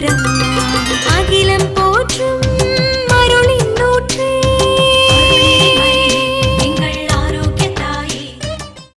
Veeramma